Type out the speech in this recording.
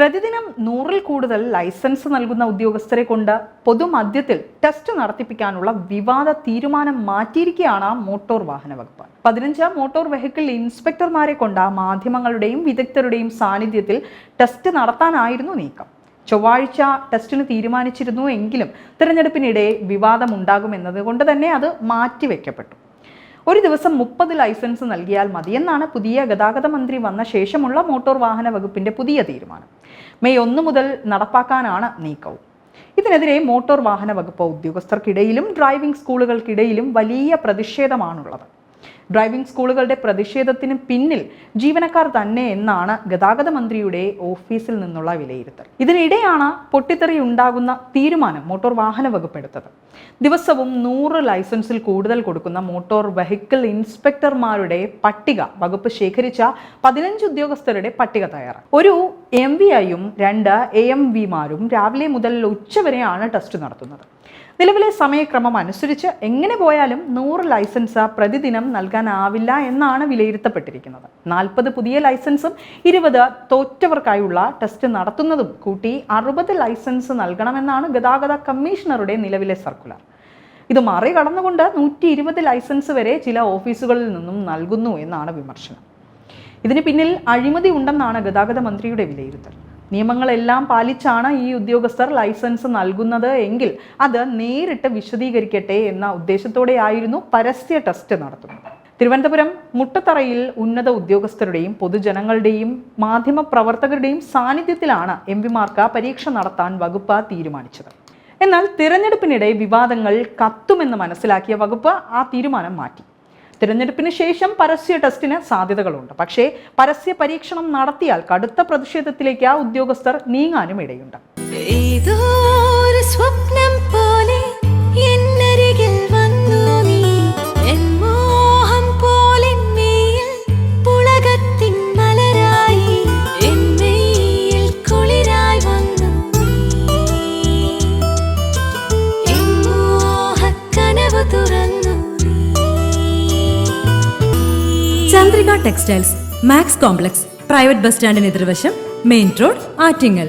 പ്രതിദിനം നൂറിൽ കൂടുതൽ ലൈസൻസ് നൽകുന്ന ഉദ്യോഗസ്ഥരെ കൊണ്ട് പൊതുമധ്യത്തിൽ ടെസ്റ്റ് നടത്തിപ്പിക്കാനുള്ള വിവാദ തീരുമാനം മാറ്റിയിരിക്കുകയാണ് മോട്ടോർ വാഹന വകുപ്പ്. പതിനഞ്ച് മോട്ടോർ വെഹിക്കിൾ ഇൻസ്പെക്ടർമാരെ കൊണ്ട് മാധ്യമങ്ങളുടെയും വിദഗ്ധരുടെയും സാന്നിധ്യത്തിൽ ടെസ്റ്റ് നടത്താനായിരുന്നു നീക്കം. ചൊവ്വാഴ്ച ടെസ്റ്റിന് തീരുമാനിച്ചിരുന്നു എങ്കിലും തിരഞ്ഞെടുപ്പിനിടെ വിവാദമുണ്ടാകുമെന്നത് കൊണ്ട് തന്നെ അത് മാറ്റിവെക്കപ്പെട്ടു. ഒരു ദിവസം മുപ്പത് ലൈസൻസ് നൽകിയാൽ മതിയെന്നാണ് പുതിയ ഗതാഗത മന്ത്രി വന്ന ശേഷമുള്ള മോട്ടോർ വാഹന വകുപ്പിന്റെ പുതിയ തീരുമാനം. മെയ് ഒന്ന് മുതൽ നടപ്പാക്കാനാണ് നീക്കവും. ഇതിനെതിരെ മോട്ടോർ വാഹന വകുപ്പ് ഉദ്യോഗസ്ഥർക്കിടയിലും ഡ്രൈവിംഗ് സ്കൂളുകൾക്കിടയിലും വലിയ പ്രതിഷേധമാണുള്ളത്. ഡ്രൈവിംഗ് സ്കൂളുകളുടെ പ്രതിഷേധത്തിന് പിന്നിൽ ജീവനക്കാർ തന്നെ എന്നാണ് ഗതാഗത മന്ത്രിയുടെ ഓഫീസിൽ നിന്നുള്ള വിലയിരുത്തൽ. ഇതിനിടെയാണ് പൊട്ടിത്തെറി ഉണ്ടാകുന്ന തീരുമാനം മോട്ടോർ വാഹന വകുപ്പ് എടുത്തത് ദിവസവും നൂറ് ലൈസൻസിൽ കൂടുതൽ കൊടുക്കുന്ന മോട്ടോർ വെഹിക്കിൾ ഇൻസ്പെക്ടർമാരുടെ പട്ടിക വകുപ്പ് ശേഖരിച്ച പതിനഞ്ച് ഉദ്യോഗസ്ഥരുടെ പട്ടിക തയ്യാറാണ് ഒരു എം വി ഐയും രണ്ട് എ എം വിമാരും രാവിലെ മുതൽ ഉച്ചവരെയാണ് ടെസ്റ്റ് നടത്തുന്നത്. നിലവിലെ സമയക്രമം അനുസരിച്ച് എങ്ങനെ പോയാലും നൂറ് ലൈസൻസ് പ്രതിദിനം നൽകാനാവില്ല എന്നാണ് വിലയിരുത്തപ്പെട്ടിരിക്കുന്നത്. നാൽപ്പത് പുതിയ ലൈസൻസും ഇരുപത് തോറ്റവർക്കായുള്ള ടെസ്റ്റ് നടത്തുന്നതും കൂട്ടി അറുപത് ലൈസൻസ് നൽകണമെന്നാണ് ഗതാഗത കമ്മീഷണറുടെ നിലവിലെ സർക്കുലർ ഇത് മറികടന്നുകൊണ്ട് നൂറ്റി ഇരുപത് ലൈസൻസ് വരെ ചില ഓഫീസുകളിൽ നിന്നും നൽകുന്നു എന്നാണ് വിമർശനം. ഇതിന് പിന്നിൽ അഴിമതി ഉണ്ടെന്നാണ് ഗതാഗത മന്ത്രിയുടെ വിലയിരുത്തൽ. നിയമങ്ങളെല്ലാം പാലിച്ചാണ് ഈ ഉദ്യോഗസ്ഥർ ലൈസൻസ് നൽകുന്നത് എങ്കിൽ അത് നേരിട്ട് വിശദീകരിക്കട്ടെ എന്ന ഉദ്ദേശത്തോടെയായിരുന്നു പരസ്യ ടെസ്റ്റ് നടത്തുന്നത്. തിരുവനന്തപുരം മുട്ടത്തറയിൽ ഉന്നത ഉദ്യോഗസ്ഥരുടെയും പൊതുജനങ്ങളുടെയും മാധ്യമ പ്രവർത്തകരുടെയും സാന്നിധ്യത്തിലാണ് എം പിമാർക്ക് പരീക്ഷ നടത്താൻ വകുപ്പ് തീരുമാനിച്ചത്. എന്നാൽ തിരഞ്ഞെടുപ്പിനിടെ വിവാദങ്ങൾ കത്തുമെന്ന് മനസ്സിലാക്കിയ വകുപ്പ് ആ തീരുമാനം മാറ്റി. തിരഞ്ഞെടുപ്പിന് ശേഷം പരസ്യ ടെസ്റ്റിന് സാധ്യതകളുണ്ട്. പക്ഷേ പരസ്യ പരീക്ഷണം നടത്തിയാൽ കടുത്ത പ്രതിഷേധത്തിലേക്ക് ആ ഉദ്യോഗസ്ഥർ നീങ്ങാനും ഇടയുണ്ട്. സ്വപ്നം പോലെ എന്നരികിൽ വന്നു നീ. എൻ മോഹം പോലെ മലരായി. എൻ തുറന്നു Chandrika textiles max complex private bus സ്റ്റാൻഡിന് എതിർവശം മെയിൻ റോഡ് ആറ്റിങ്ങൽ.